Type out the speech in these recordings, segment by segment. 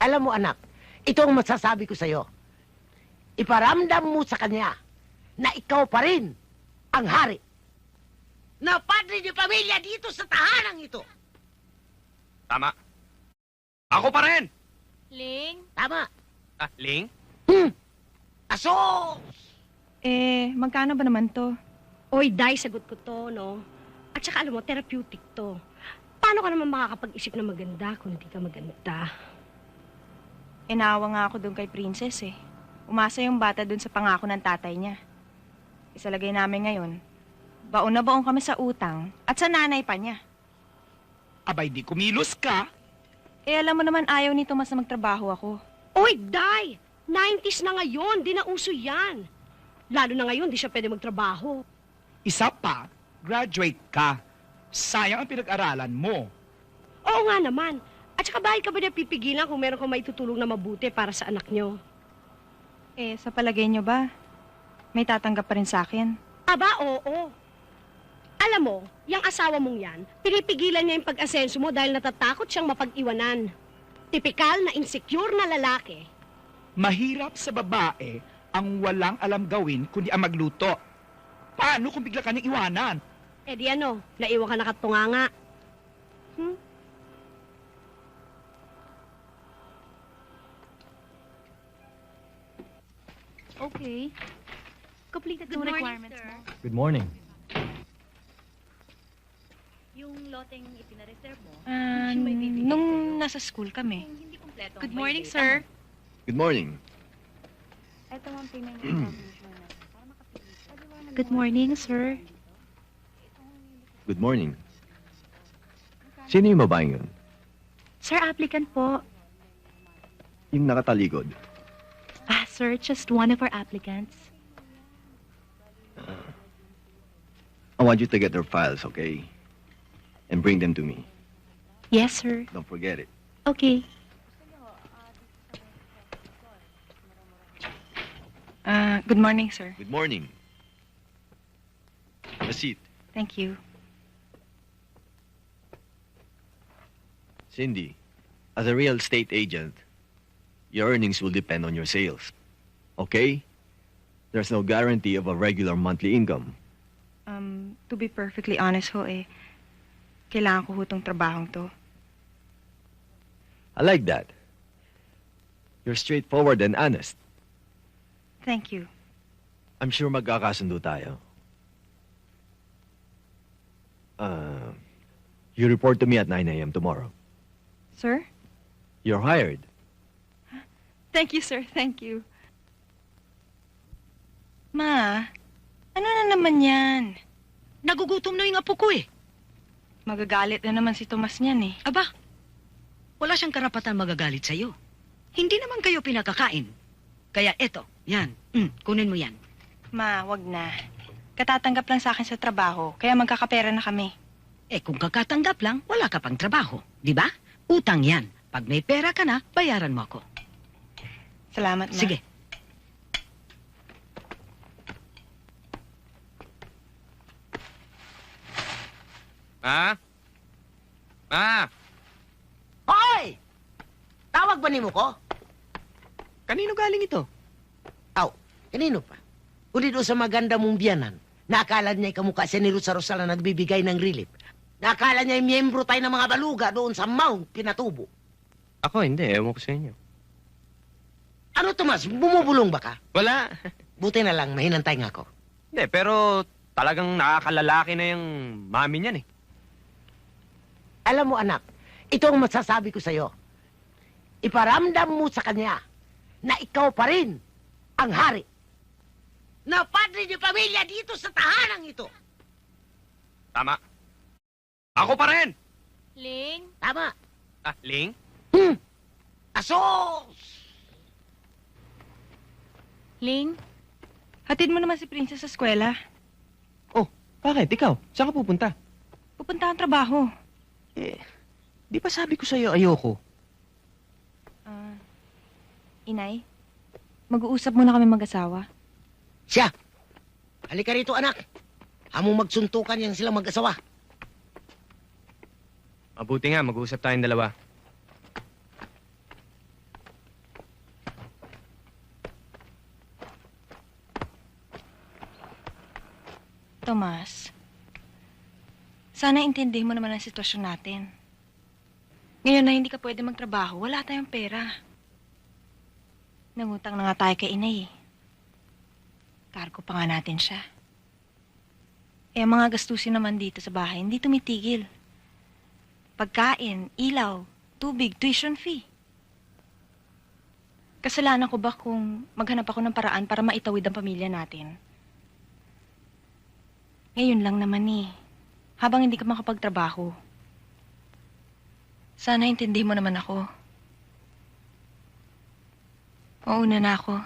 Alam mo anak, ito ang masasabi ko sa'yo. Iparamdam mo sa kanya na ikaw pa rin ang hari. Na padre ni pamilya dito sa tahanang ito. Tama. Ako pa rin! Ling? Tama. Ah, Ling? Hmm. Aso! Eh, magkano ba naman to? Oy, Day, sagot ko to, no? At saka alam mo, therapeutic to. Paano ka naman makakapag-isip na maganda kung hindi ka maganda? Inawa nga ako doon kay Princess eh. Umasa yung bata doon sa pangako ng tatay niya. Isalagay namin ngayon. Baon na baon kami sa utang at sa nanay pa niya. Abay, di kumilos ka. Eh, alam mo naman ayaw ni Tomas na magtrabaho ako. Oy, Day! 90s na ngayon, di na uso yan. Lalo na ngayon, di siya pwede magtrabaho. Isa pa, graduate ka. Sayang ang pinag-aralan mo. Oo nga naman. At saka bakit ka ba niya pipigilan kung meron kang maitutulong na mabuti para sa anak niyo? Eh, sa palagay niyo ba, may tatanggap pa rin sa akin? Aba, oo. Alam mo, yung asawa mong yan, pinipigilan niya yung pag-asenso mo dahil natatakot siyang mapag-iwanan. Tipikal na insecure na lalaki. Mahirap sa babae ang walang alam gawin kundi ang magluto. Paano kung bigla ka nang iwanan? Eh di ano, naiwan ka nakatunganga. Hmm? Okay. Completed Good yung morning, requirements sir. mo. Good morning. Yung loteng ipinareserve mo, Siya may bibigay nung sa'yo. nasa school kami. hindi kompleto, Good morning, sir. Good morning. Ito ang ka. Good morning, sir. Good morning. Sino yung babaeng yun? Sir, applicant po. Yung nakataligod. Sir, just one of our applicants. I want you to get their files, okay? And bring them to me. Yes, sir. Don't forget it. Okay. Ah, good morning, sir. Good morning. Have a seat. Thank you. Cindy, as a real estate agent, your earnings will depend on your sales. Okay? There's no guarantee of a regular monthly income. Um, to be perfectly honest ho eh, kailangan ko ho tong trabahong to. I like that. You're straightforward and honest. Thank you. I'm sure magkakasundo tayo. Uh, you report to me at 9 a.m. tomorrow. Sir? You're hired. Thank you, sir. Thank you. Ma, ano na naman yan? Nagugutom na yung apo ko eh. Magagalit na naman si Tomas niyan eh. Aba, wala siyang karapatan magagalit sa'yo. Hindi naman kayo pinakakain. Kaya eto, yan, mm, kunin mo yan. Ma, wag na. Katatanggap lang sa akin sa trabaho, kaya magkakapera na kami. Eh kung kakatanggap lang, wala ka pang trabaho. Di ba? Utang yan. Pag may pera ka na, bayaran mo ako. Salamat, Ma. Sige. Ma? Ma? Hoy! Tawag ba ni mo ko? Kanino galing ito? Aw, kanino pa? Kundi doon sa maganda mong biyanan. Nakala niya kamukha siya ni Rosa Rosal na nagbibigay ng relief. Nakala niya miyembro tayo ng mga baluga doon sa Mount Pinatubo. Ako hindi, ewan ko sa inyo. Ano, Tomas? Bumubulong ba ka? Wala. Buti na lang, mahinantay nga ako. Hindi, pero talagang nakakalalaki na yung mami niyan eh. Alam mo, anak, ito ang masasabi ko sa'yo. Iparamdam mo sa kanya na ikaw pa rin ang hari. Na padre ni pamilya dito sa tahanang ito. Tama. Ako pa rin! Ling? Tama. Ah, Ling? Hmm. Asos! Ling, hatid mo naman si Princess sa eskwela. Bakit? Ikaw? Saan ka pupunta? Pupunta ang trabaho. Eh, di ba sabi ko sa'yo ayoko? Ah, inay, mag-uusap muna kami mag-asawa. Siya! Halika rito, anak. Hamong magsuntukan yan silang mag-asawa. Mabuti nga, mag-uusap tayong dalawa. Tomas, sana intindihin mo naman ang sitwasyon natin. Ngayon na hindi ka pwede magtrabaho, wala tayong pera. Nangutang na nga tayo kay inay eh. Kargo pa nga natin siya. Eh, ang mga gastusin naman dito sa bahay, hindi tumitigil. Pagkain, ilaw, tubig, tuition fee. Kasalanan ko ba kung maghanap ako ng paraan para maitawid ang pamilya natin? Ngayon lang naman eh. Habang hindi ka makapagtrabaho. Sana intindi mo naman ako. Mauna na ako.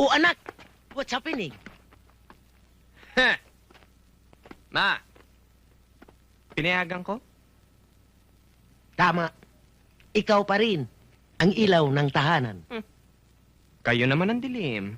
O anak, what's happening? Ma, pinayagan ko? Tama. Ikaw pa rin ang ilaw ng tahanan. Kayo naman ang dilim.